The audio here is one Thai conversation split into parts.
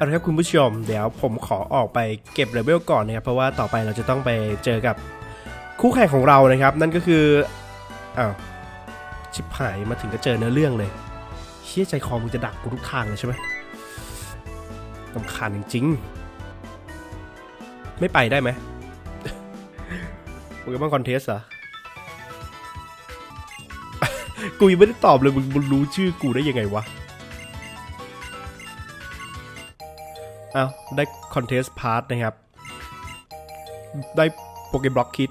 เอาละครับคุณผู้ชม เดี๋ยวผมขอออกไปเก็บเลเวลก่อนนะครับ เพราะว่าต่อไปเราจะต้องไปเจอกับคู่แข่งของเรานะครับ นั่นก็คืออ้าวชิบหายมาถึงก็เจอเนื้อเรื่องเลยเชี่ยใจคอมึงจะดักกูทุกทางเลยใช่ไหมลำคาญจริงๆ ไม่ไปได้ไหมโปเกมอนคอนเทสเหรอกูยังไม่ได้ตอบเลยมึงรู้ชื่อกูได้ยังไงวะ อ้าวได้คอนเทสพาร์ทนะครับ ได้โปเกบล็อกคิด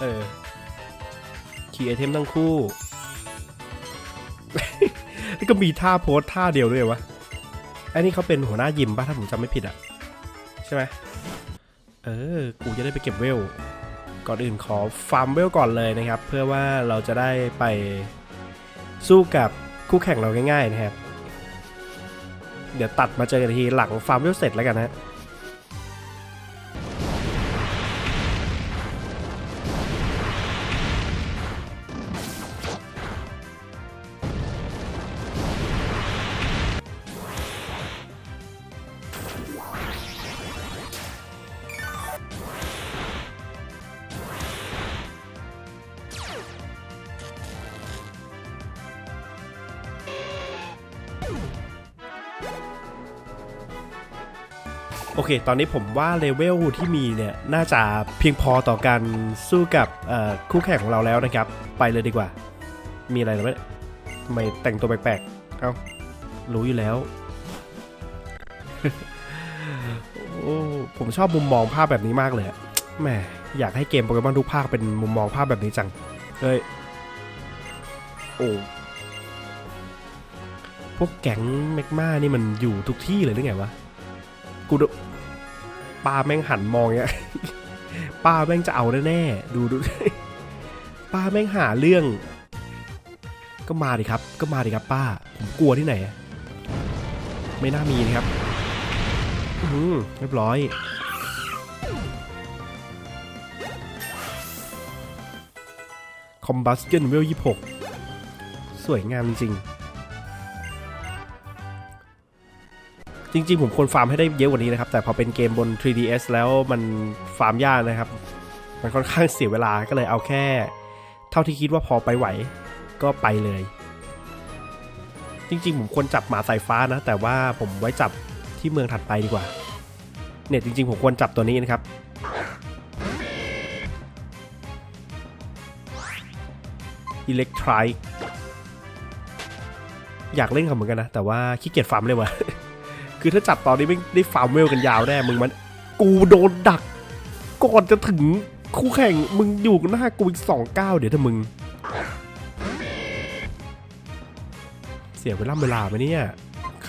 เออคีย์ไอเทมทั้งคู่นี่ก็มีท่าโพสท่าเดียวด้วยวะไอ้นี่เขาเป็นหัวหน้ายิมป่ะถ้าผมจำไม่ผิดอะใช่ไหมเออ กูจะได้ไปเก็บเวล ก่อนอื่นขอฟาร์มเวลก่อนเลยนะครับ เพื่อว่าเราจะได้ไปสู้กับคู่แข่งเราง่ายๆนะครับ เดี๋ยวตัดมาเจอกันทีหลังฟาร์มเวลเสร็จแล้วกันนะ โอเค ตอนนี้ผมว่าเลเวลที่มีเนี่ย น่าจะเพียงพอต่อการสู้กับคู่แข่งของเราแล้วนะครับ ไปเลยดีกว่า มีอะไรหรือไม่ทำไมแต่งตัวแปลกๆ เอ้า รู้อยู่แล้ว โอ้ ผมชอบมุมมองภาพแบบนี้มากเลยแหมอยากให้เกมโปเกมอนทุกภาคเป็นมุมมองภาพแบบนี้จัง เฮ้ย โอ้พวกแก๊งแมกมานี่มันอยู่ทุกที่เลยหรือไงวะ กูป้าแม่งหันมองเงี้ยป้าแม่งจะเอาแน่ๆดูดูป้าแม่งหาเรื่อง ก็มาดิครับ ก็มาดิครับป้า ผมกลัวที่ไหน ไม่น่ามีนะครับอืมเรียบร้อยคอมบัสเกนเวลยี่หกสวยงามจริง จริงๆ ผมควรฟาร์มให้ได้เยอะกว่านี้นะครับ แต่พอเป็นเกมบน 3DS แล้วมันฟาร์มยากนะครับ มันค่อนข้างเสียเวลาก็เลยเอาแค่ เท่าที่คิดว่าพอไปไหวก็ไปเลย จริงๆ ผมควรจับหมาสายฟ้านะ แต่ว่าผมไว้จับที่เมืองถัดไปดีกว่า เนี่ยจริงๆ ผมควรจับตัวนี้นะครับอิเล็กทรอยากเล่นกับเหมือนกันนะ แต่ว่าขี้เกียจฟาร์มเลยว่ะ คือถ้าจับตอนนี้ไม่ได้ฟาร์มเวลกันยาวแน่มึงมัน กูโดนดัก ก่อนจะถึงคู่แข่งมึงอยู่หน้ากูอีกสองก้าเดี๋ยวถ้ามึง เสียเวลาเวลาไหมเนี่ย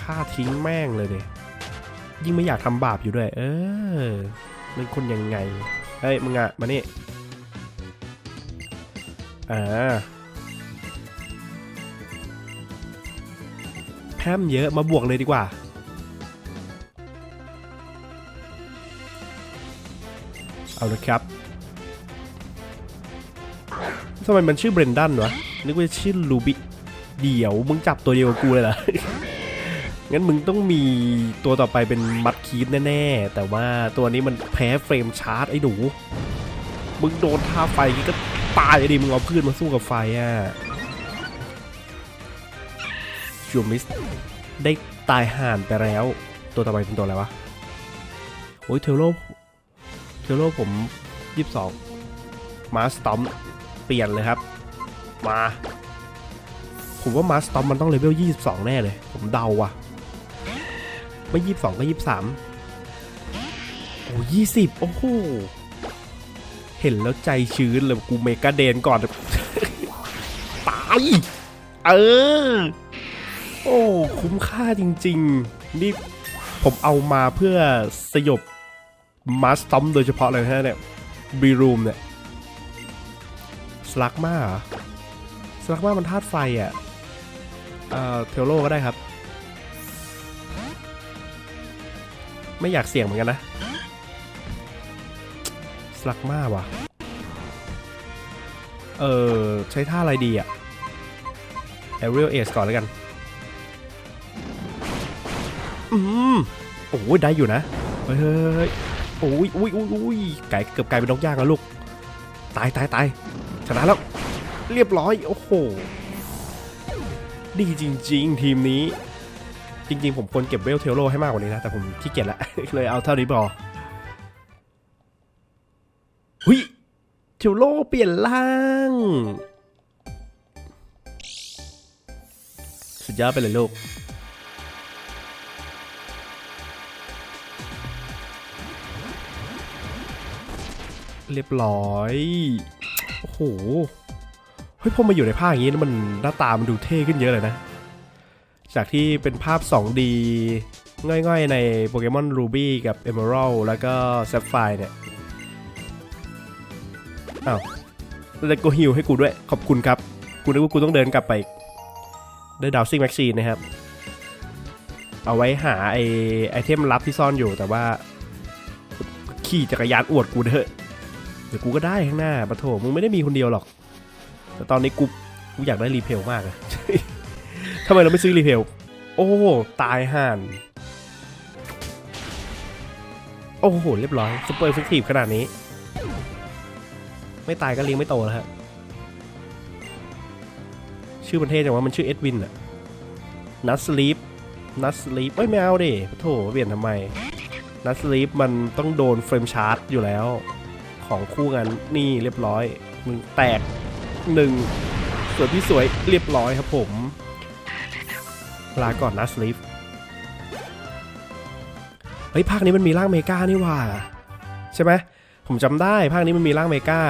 ฆ่าทิ้งแม่งเลยเนี่ยยิ่งไม่อยากทำบาปอยู่ด้วย เออเป็นคนยังไง เฮ้ยมึงอะมานี่อ่าแพมเยอะมาบวกเลยดีกว่า เอาละครับทำไมมันชื่อเบรนดันวะ นึกว่าชื่อลูบิ เดี๋ยวมึงจับตัวเดียวกับกูเลยเหรอ งั้นมึงต้องมีตัวต่อไปเป็นมัดคีฟแน่ๆ แต่ว่าตัวนี้มันแพ้เฟรมชาร์จไอ้หนู มึงโดนท่าไฟก็ตายดิมึงเอาพืชมาสู้กับไฟอะชูมิสได้ตายห่านไปแล้ว ตัวต่อไปเป็นตัวอะไรวะ โอ้ยเทโล เทโลผมยีบสองมาสตอมเปลี่ยนเลยครับ มา ผมว่ามาสตอมมันต้องเลเวลยี่สิบสองแน่เลย ผมเดาว่ะ ไม่ยีบสองก็ยีบสามโอ้ยี่สิบโอ้โห เห็นแล้วใจชื้นเลยกูเมกาเดนก่อน ตาย เออ โอ้ คุ้มค่าจริง ๆ นี่ผมเอามาเพื่อสยบ มาสตอมโดยเฉพาะเลยนะฮะเนี่ยบีรูมเนี่ยสลักมาสลักมามันธาตุไฟอะเอ่อเทโลก็ได้ครับ ไม่อยากเสี่ยงเหมือนกันนะสลักมาว่ะ เออใช้ท่าอะไรดีอะ Aerial Ace ก่อนแล้วกัน อืมโอ้ยได้อยู่นะ เฮ้ยเฮ้ยเฮ้ย โอ้ยอุ้ยอุ้ยอุ้ยไก่เกือบกลายเป็นนกย่างแล้วลูก ตายตายตายชนะแล้ว เรียบร้อย โอ้โห ดีจริง ๆ ทีมนี้ จริง ๆ ผมควรเก็บเวลเทลโลให้มากกว่านี้นะ แต่ผมขี้เกียจละเลยเอาเท่านี้พอหุยเทลโลเปลี่ยนร่าง สุดยอดไปเลยลูก เรียบร้อย โอ้โห เฮ้ยพอมาอยู่ในภาคอย่างนี้นะมันหน้าตามันดูเท่ขึ้นเยอะเลยนะ จากที่เป็นภาพ 2D ง่อยๆ ในโปเกมอนรูบี้กับ Emerald แล้วก็ Sapphire เนี่ย อ้าวแล้วก็ฮิวให้กูด้วย ขอบคุณครับ กูนึกว่ากูต้องเดินกลับไป ได้ดาวซิงแม็กซีนนะครับ เอาไว้หาไอไอเทมลับที่ซ่อนอยู่แต่ว่าขี่จักรยานอวดกูเถอะ เดี๋ยวกูก็ได้ข้างหน้าปะโถมึงไม่ได้มีคนเดียวหรอก แต่ตอนนี้กูกูอยากได้รีเพลมากเลยทำไมเราไม่ซื้อรีเพล โอ้ตายห่าน โอ้โห เรียบร้อยซุปเปอร์ฟเฟกตีฟขนาดนี้ ไม่ตายก็เลี้ยงไม่โตแล้วฮะ ชื่อประเทศจังว่ามันชื่อเอ็ดวินอะนัสลีปนัสลีปเอ้ยไม่เอาดิโถเปลี่ยนทำไมนัสลีปมันต้องโดนเฟรมชาร์จอยู่แล้ว ของคู่กันนี่เรียบร้อยมึงแตกหนึ่งส่วนที่สวยเรียบร้อยครับผม ลาก่อนนะสลีฟเฮ้ยภาคนี้มันมีร่างเมกานี่ว่า ใช่ไหมผมจำได้ภาคนี้มันมีร่างเมกา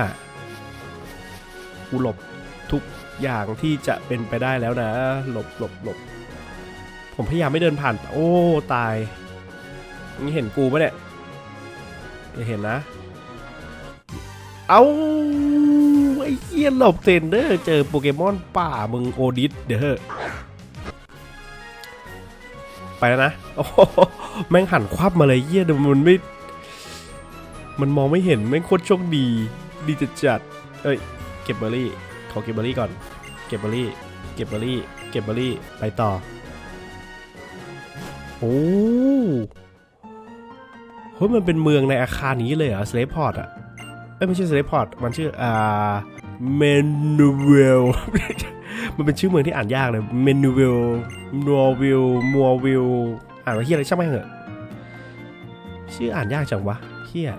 กูหลบทุกอย่างที่จะเป็นไปได้แล้วนะ หลบหลบหลบผมพยายามไม่เดินผ่าน โอ้ ตายนี่เห็นกูปะเนี่ยอย่าเห็นนะ เอาไอ้เหี้ยหลบเทรนเดอร์เจอโปเกมอนป่ามึงโอดิสเด้อไปแล้วนะโอ้โหแม่งหันควับมาเลยเหี้ยเดี๋ยวมันไม่ มันมองไม่เห็นแม่งโคตรโชคดี ดีจัดจัดเอ้ยเก็บเบอร์รี่ขอเก็บเบอร์รี่ก่อน เก็บเบอร์รี่ เก็บเบอร์รี่ เก็บเบอร์รี่ไปต่อโอ้เฮ้ยมันเป็นเมืองในอาคารนี้เลยเหรอสเลปพอร์ตอะ เอ้ยไม่ใช่สเลปพอร์ตมันชื่ออ่าเมนูเวลมันเป็นชื่อเมืองที่อ่านยากเลยเมนูเวลนัววิลมัววิลอ่านว่าเฮียอะไรช่างไม่เหอะชื่ออ่านยากจังวะเฮีย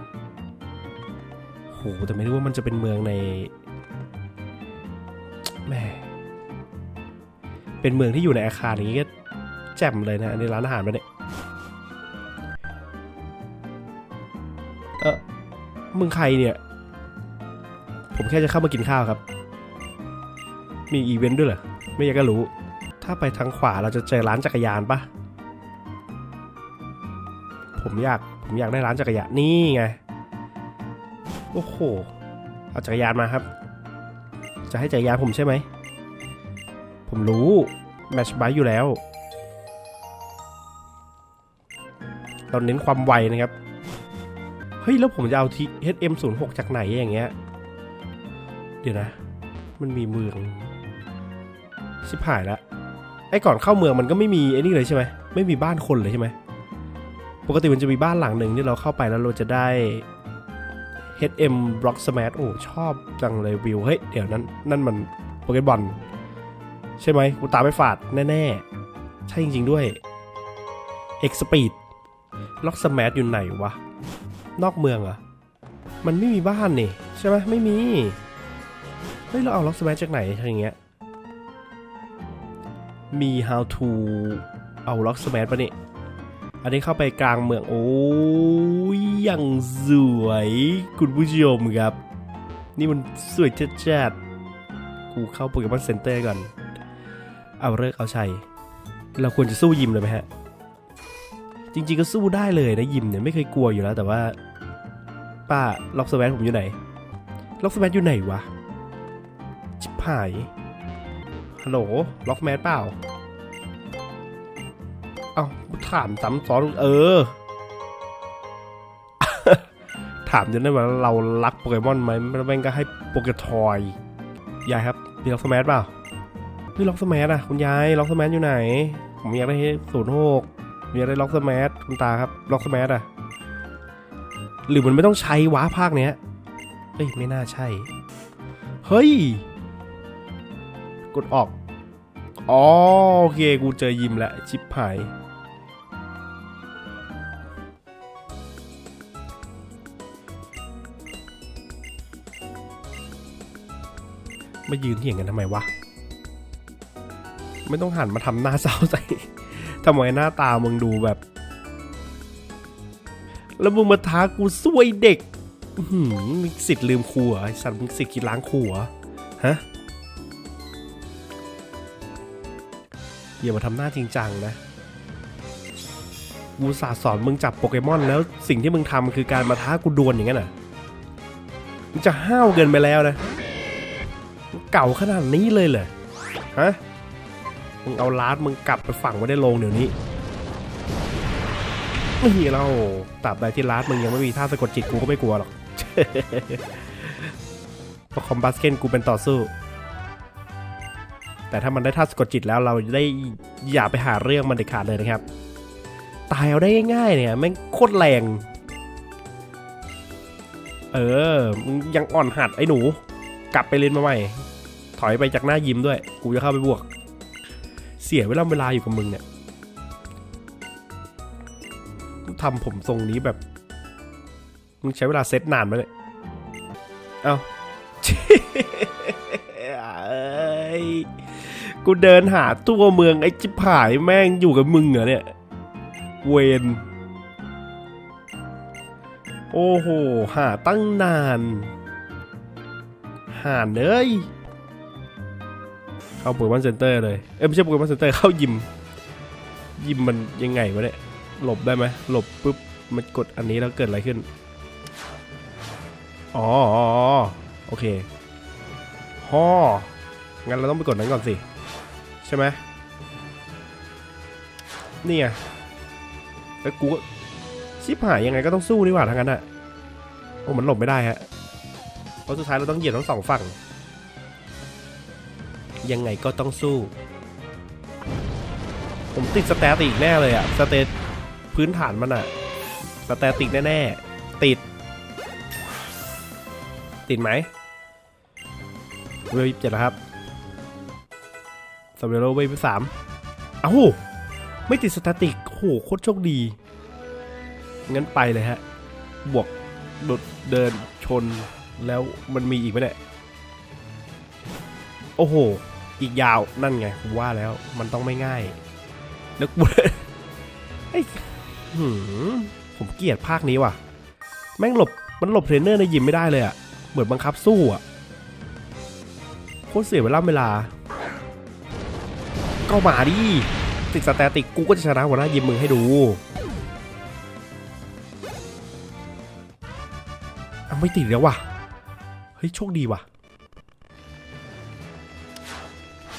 โหแต่ไม่รู้ว่ามันจะเป็นเมืองในแม่เป็นเมืองที่อยู่ในอาคารอย่างนี้ก็แจ่มเลยนะอันนี้ร้านอาหารมาเนี่ยเออมึงใครเนี่ย ผมแค่จะเข้ามากินข้าวครับ มีอีเวนต์ด้วยเหรอ ไม่อยากก็รู้ ถ้าไปทางขวาเราจะเจอร้านจักรยานปะผมอยากผมอยากได้ร้านจักรยานนี่ไง โอ้โห เอาจักรยานมาครับ จะให้จักรยานผมใช่ไหม ผมรู้แมชไบอยู่แล้ว เราเน้นความไวนะครับ เฮ้ย แล้วผมจะเอาที HM06 จากไหนอย่างเงี้ย เดี๋ยวนะ มันมีเมือง ชิบหายล้วไอ้ก่อนเข้าเมืองมันก็ไม่มีไอ้นี่เลยใช่ไหมไม่มีบ้านคนเลยใช่ไหมปกติมันจะมีบ้านหลังหนึ่งที่เราเข้าไปแล้วเราจะได้ HM Rock Smash โอ้ชอบจังเลยวิว เฮ้ย เดี๋ยวนั้น นั่นมันโปเกบอลใช่ไหมกูตาไมไปฝาด แน่ๆ ใช่จริง ๆ ด้วย X Speed Rock Smash อยู่ไหนวะ นอกเมืองอะมันไม่มีบ้านนี่ ใช่ไหมไม่มี เฮ้ย เราเอาล็อกสแมชจากไหนอย่างเงี้ย มี how to เอาล็อกสแมชปะเนี่ย อันนี้เข้าไปกลางเมือง โอ้ยยังสวย คุณผู้ชมครับ นี่มันสวยจัดๆกูเข้าโปเกมอนเซ็นเตอร์ก่อน เอาเลิกเอาชัย เราควรจะสู้ยิมเลยไหมฮะ จริงๆก็สู้ได้เลยนะยิมเนี่ยไม่เคยกลัวอยู่แล้วแต่ว่า ป้าล็อกสแมนผมอยู่ไหนล็อกสแมนอยู่ไหนวะ หาย ฮัลโหล ล็อกแมนเปล่า เอ้าถามซ้ำซ้อนเออ ถามจนได้ว่าเรารักโปเกมอนไหมแล้วแม่งก็ให้โปเกทอยยายครับมีล็อกสแมนเปล่าพี่ล็อกสแมนอะคุณยาย ล็อกสแมนอยู่ไหน ผมอยากได้ศูนย์หกอยากได้ล็อกสแมทคุณตาครับ ล็อกสแมทอะหรือมันไม่ต้องใช้วะภาคเนี้ยเฮ้ย ไม่น่าใช่ เฮ้ย กดออก อ๋อโอเคกูเจอยิมแล้วชิปหายมายืนเถียงกันทำไมวะ ไม่ต้องหันมาทำหน้าเศร้าใจทำไมหน้าตามึงดูแบบ แล้วมึงมาท้ากูซวยเด็กหืมสิทธิ์ลืมครูเหรอไอสัตว์มึงสิทธิ์คิดล้างครูเหรอฮะ อย่ามาทำหน้าจริงจังนะกูสาสอนมึงจับโปเกมอนแล้วสิ่งที่มึงทำคือการมาท้ากูดวลอย่างนั้นน่ะมึงจะห้าวเกินไปแล้วนะมึงเก่าขนาดนี้เลยเหรอฮะมึงเอาลาดมึงกลับไปฝังไว้ในโรงเดี๋ยวนี้ไม่มีเราตราบใดที่ลาดมึงยังไม่มีท่าสะกดจิตกูก็ไม่กลัวหรอกเพราะคอมบัสเกนกูเป็นต่อสู้ แต่ถ้ามันได้ท่าสะกดจิตแล้วเราได้อย่าไปหาเรื่องมันเด็ดขาดเลยนะครับ ตายเอาได้ง่ายๆเนี่ยแม่งโคตรแรง เออมึงยังอ่อนหัดไอ้หนู กลับไปเล่นมาใหม่ ถอยไปจากหน้ายิ้มด้วย กูจะเข้าไปบวก เสียเวลาเวลาอยู่กับมึงเนี่ยทำผมทรงนี้แบบ มึงใช้เวลาเซตนานไหมเนี่ย เอาเอ้ย กูเดินหาตัวเมืองไอ้จิบหายแม่งอยู่กับมึงเหรอเนี่ย เวนโอ้โห หาตั้งนาน หาเนยเข้าโปเกมอนเซ็นเตอร์เลย เอ้ยไม่ใช่โปเกมอนเซ็นเตอร์เข้ายิม ยิมมันยังไงวะเนี่ย หลบได้ไหมหลบปุ๊บ มันกดอันนี้แล้วเกิดอะไรขึ้น อ๋ออออ๋อโอเคฮ่องั้นเราต้องไปกดนั้นก่อนสิ ใช่ไหมนี่ไงแล้วกูชิบหายยังไงก็ต้องสู้นี่หว่าทางนั้นอะโอ้มันหลบไม่ได้ฮะเพราะสุดท้ายเราต้องเหยียบทั้งสองฝั่ง ยังไงก็ต้องสู้ ผมติดสแตติกแน่เลยอะสเตตพื้นฐานมันอะสแตติกแน่ๆ ติด ติดไหมเวฟเจ็ดแล้วครับ สำเร็จแล้วเวฟสามเอ้าไม่ติดสแตติกโอ้โหโคตรโชคดี งั้นไปเลยฮะ บวกโดดเดินชนแล้วมันมีอีกไหมเนี่ย โอ้โห อีกยาวนั่นไงผมว่าแล้วมันต้องไม่ง่ายนึกไอ้หืมผมเกลียดภาคนี้ว่ะ แม่งหลบมันหลบเทรนเนอร์ในยิมไม่ได้เลยอะเหมือนบังคับสู้อะ โคตรเสียเวลาเวลา ก็มาดิติดสแตติกกูก็จะชนะหัวหน้ายิมมึงให้ดูเอาไม่ติดแล้วว่ะ เฮ้ย โชคดีว่ะ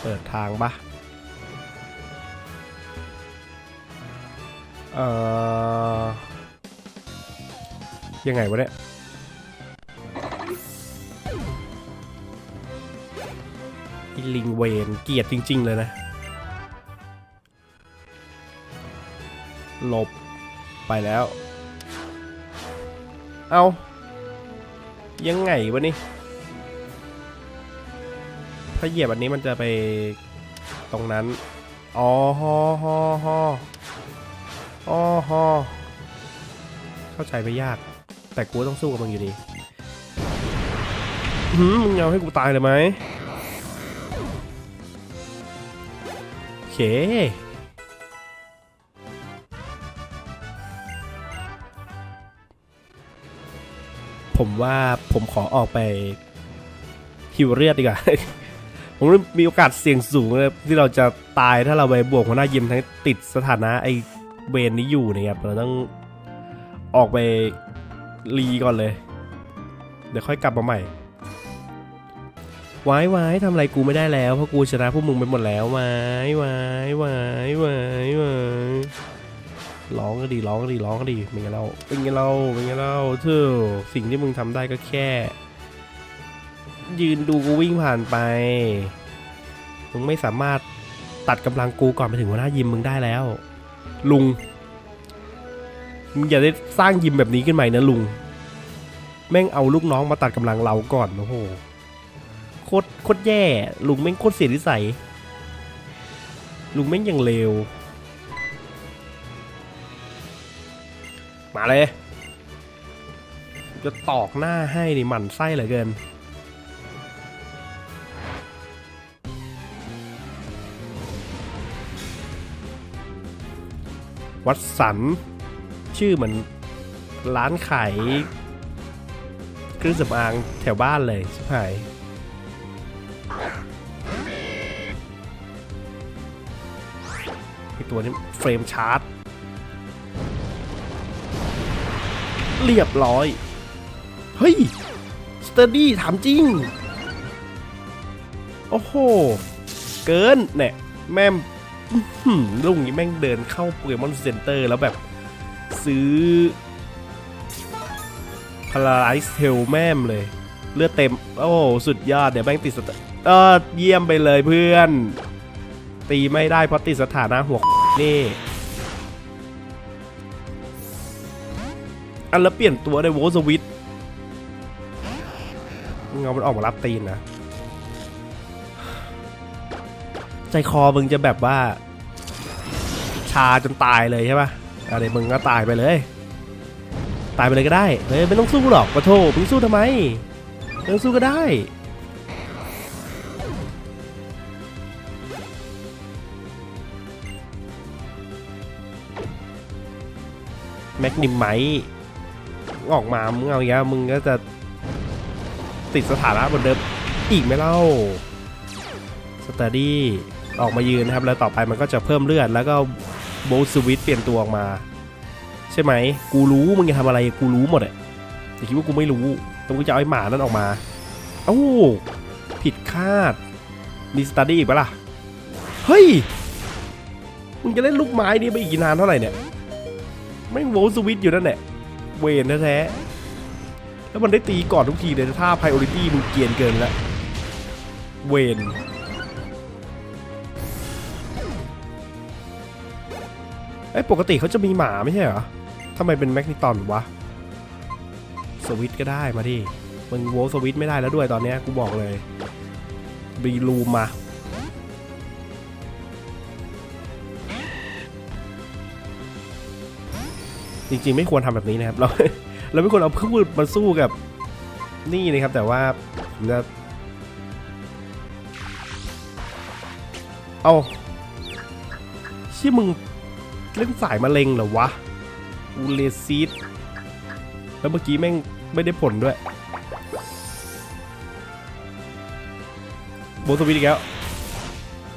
เปิดทางปะเอ่อ ยังไงวะเนี่ยอ้ลิงเวนเกียดจริง ๆ เลยนะ หลบไปแล้ว เอายังไงวะนี่ถ้าเหยียบอันนี้มันจะไปตรงนั้น อ๋อฮอฮอฮออ๋อฮอเข้าใจไม่ยาก แต่กูต้องสู้กับมึงอยู่ดีหืมมึงเอาให้กูตายเลยไหมโอเค ผมว่าผมขอออกไปหิวเลือดดีกว่า ผมมีโอกาสเสี่ยงสูงเลยที่เราจะตายถ้าเราไปบวกหัวหน้ายิมทั้งติดสถานะไอเวนนี้อยู่เนี่ยครับเราต้องออกไปรีก่อนเลย เดี๋ยวค่อยกลับมาใหม่วายวายทำอะไรกูไม่ได้แล้วเพราะกูชนะพวกมึงไปหมดแล้ววายวายวายวายวาย ร้องก็ดีร้องก็ดีร้องก็ดีเป็นไงเราเป็นไงเราเป็นไงเราเธอสิ่งที่มึงทำได้ก็แค่ ยืนดูกูวิ่งผ่านไปมึงไม่สามารถตัดกำลังกูก่อนไปถึงหัวหน้ายิมมึงได้แล้ว ลุงมึงอย่าได้สร้างยิมแบบนี้ขึ้นใหม่นะลุง แม่งเอาลูกน้องมาตัดกำลังเราก่อนโอ้โหโคตรโคตรแย่ ลุงแม่งโคตรเสียนิสัยลุงแม่งยังเลว มาเลย จะตอกหน้าให้นี่หมั่นไส้เหลือเกิน วัดสัน ชื่อเหมือนร้านขายเครื่องสำอางแถวบ้านเลยใช่ไหมไอตัวนี้เฟรมชาร์จ เรียบร้อย เฮ้ย สเตอร์ดี้ถามจริง โอ้โห เกินเนี่ยแม่มลุงนี้แม่งเดินเข้าโปเกมอนเซ็นเตอร์แล้วแบบ ซื้อพาราไลซ์เทลแม่มเลย เลือดเต็ม โอ้โหสุดยอด เดี๋ยวแม่งติดสถาเออเยี่ยมไปเลยเพื่อน ตีไม่ได้เพราะติดสถานะหัวนี่ อันแล้วเปลี่ยนตัวได้โวสวิตเงามันออกมารับตีนนะ ใจคอมึงจะแบบว่า ชาจนตายเลยใช่ปะอะเดี๋ยวมึงก็ตายไปเลย ตายไปเลยก็ได้เฮ้ยไม่ต้องสู้หรอกปะโทมึงสู้ทำไมม่งสู้ก็ได้แมกนิมไมท์ ออกมามึงเอาเงี้ยมึงก็จะติดสถานะเหมือนเดิมอีกไหมเล่าสตาร์ดี้ออกมายืนนะครับ แล้วต่อไปมันก็จะเพิ่มเลือดแล้วก็โบสวิตเปลี่ยนตัวออกมา ใช่ไหมกูรู้มึงจะทำอะไรกูรู้หมดอะแต่คิดว่ากูไม่รู้แต่กูจะเอาไอ้หมานั่นออกมาเอ้าผิดคาดมีสตาร์ดี้อีกปะล่ะ เฮ้ย มึงจะเล่นลูกไม้นี้ไปอีกนานเท่าไหร่เนี่ย ไม่โวลสวิตอยู่นั่นแหละ เวนแท้ๆแล้วมันได้ตีก่อนทุกทีเลยท่าไพโอริตี้มึงเกียนเกินแล้วเวนไอ้ยปกติเขาจะมีหมาไม่ใช่เหรอทำไมเป็นแมกนิตอนวะ สวิตก็ได้มาดิ มึงโวสวิตไม่ได้แล้วด้วยตอนเนี้ยกูบอกเลย บีลูมมา จริง ๆ ไม่ควรทำแบบนี้นะครับ เราเราไม่ควรเอาพืชมาสู้กับนี่นะครับ แต่ว่าผมจะเอาชี่มึงเล่นสายมะเร็งเหรอวะอูเลซีดแล้วเมื่อกี้แม่งไม่ได้ผลด้วยโบสวิตอีกแล้ว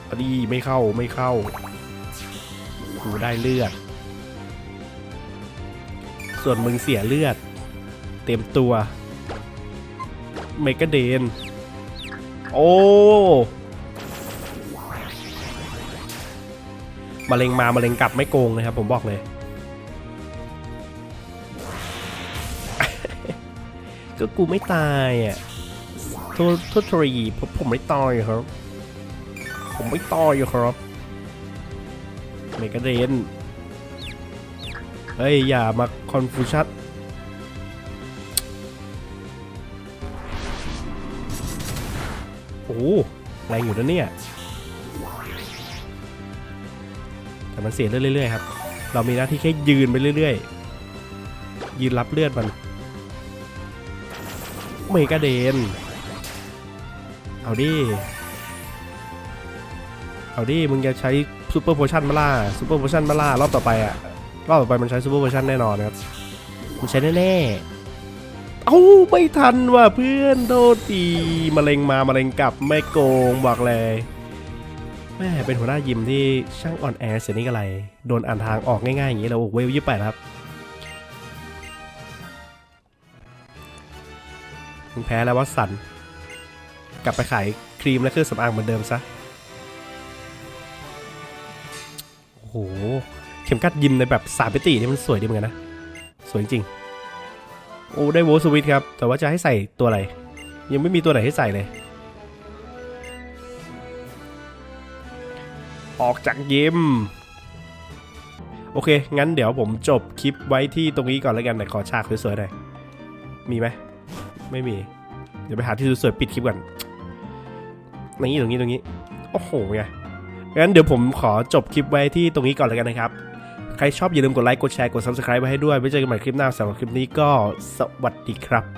อันนี้ไม่เข้าไม่เข้ากูได้เลือด ส่วนมึงเสียเลือด เต็มตัวเมกาเดน โอ้มะเร็งมามะเร็งกลับไม่โกงนะครับผมบอกเลย ก็กูไม่ตายอะโทษโทษทรีผมผมไม่ตายครับ ผมไม่ตายครับ เมกาเดน เฮ้ย อย่ามาคอนฟูชัสโอ้แรงอยู่นะเนี่ย แต่มันเสียเรื่อยๆครับ เรามีหน้าที่แค่ยืนไปเรื่อยๆ ยืนรับเลือดมัน เมกาเดน เอาดิ เอาดิ มึงจะใช้ซูเปอร์โพชั่นมาล่าซูเปอร์โพชั่นมาล่ารอบต่อไปอะ รอบต่อไปมันใช้ซูเปอร์โพชั่นแน่นอนนะครับ มันใช้แน่ๆ เอ้าไม่ทันว่ะเพื่อนโทษทีมะเร็งมามะเร็งกลับไม่โกงบอกเลยแม่เป็นหัวหน้ายิมที่ช่างอ่อนแอเสียนี่ก็ไร โดนอ่านทางออกง่ายๆอย่างนี้แล้วเวลยี่แปดครับมึงแพ้แล้ววัตสัน กลับไปขายครีมและเครื่องสำอางเหมือนเดิมซะ โอ้โหเข็มกัดยิมในแบบสามมิตินี่มันสวยดีเหมือนกันนะ สวยจริง โอ้ได้โวลสวิตครับ แต่ว่าจะให้ใส่ตัวอะไร ยังไม่มีตัวไหนให้ใส่เลย ออกจากยิมโอเค งั้นเดี๋ยวผมจบคลิปไว้ที่ตรงนี้ก่อนแล้วกันแต่ขอฉากสวยๆหน่อย มีไหม ไม่มี เดี๋ยวไปหาที่สวยๆปิดคลิปก่อนตรงนี้ตรงนี้ตรงนี้ โอ้โหไงงั้นเดี๋ยวผมขอจบคลิปไว้ที่ตรงนี้ก่อนแล้วกันนะครับ ใครชอบอย่าลืมกดไลค์ กดแชร์ กด subscribe ไว้ให้ด้วยไว้เจอกันใหม่คลิปหน้าสำหรับคลิปนี้ก็สวัสดีครับ